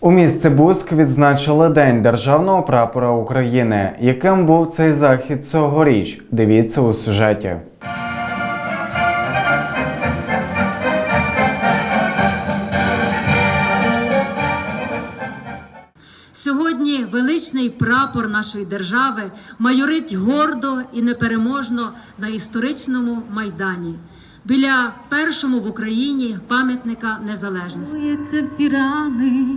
У місті Буськ відзначили День державного прапора України. Яким був цей захід цьогоріч? Дивіться у сюжеті. Сьогодні величний прапор нашої держави майорить гордо і непереможно на історичному майдані біля першому в Україні пам'ятника незалежності. Це всі рани,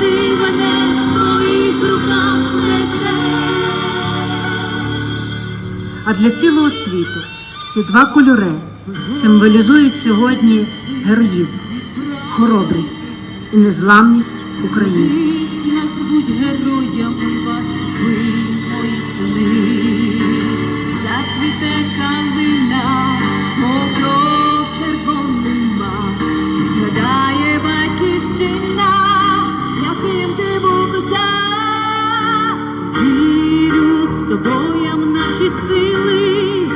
ти мене в своїх руках несеш. А для цілого світу ці два кольори символізують сьогодні героїзм, хоробрість і незламність українців. Колись назвуть героями вас ви, мої сини. Зацвіте калина, мокров червонима, згадає батьківщина, ти. Вірю з тобою в наші сили,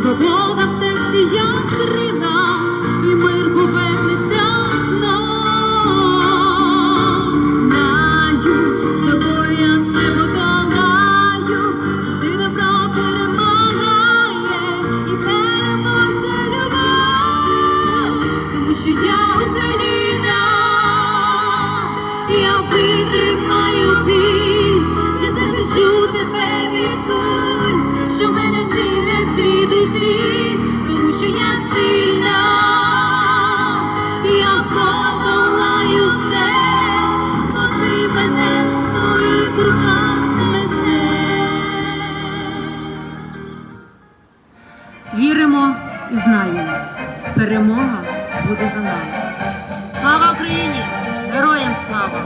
свобода в серці як крила, і мир повернеться знов. Знаю, з тобою я все подолаю, завжди добро перемагає і переможе любов, тому що я Україна, я витримаю тебе від куль, що мене цілять світ і світ, тому що я сильна, я подолаю все, бо мене в своїх руках несеш. Віримо і знаємо, перемога буде за нами. Слава Україні! Героям слава!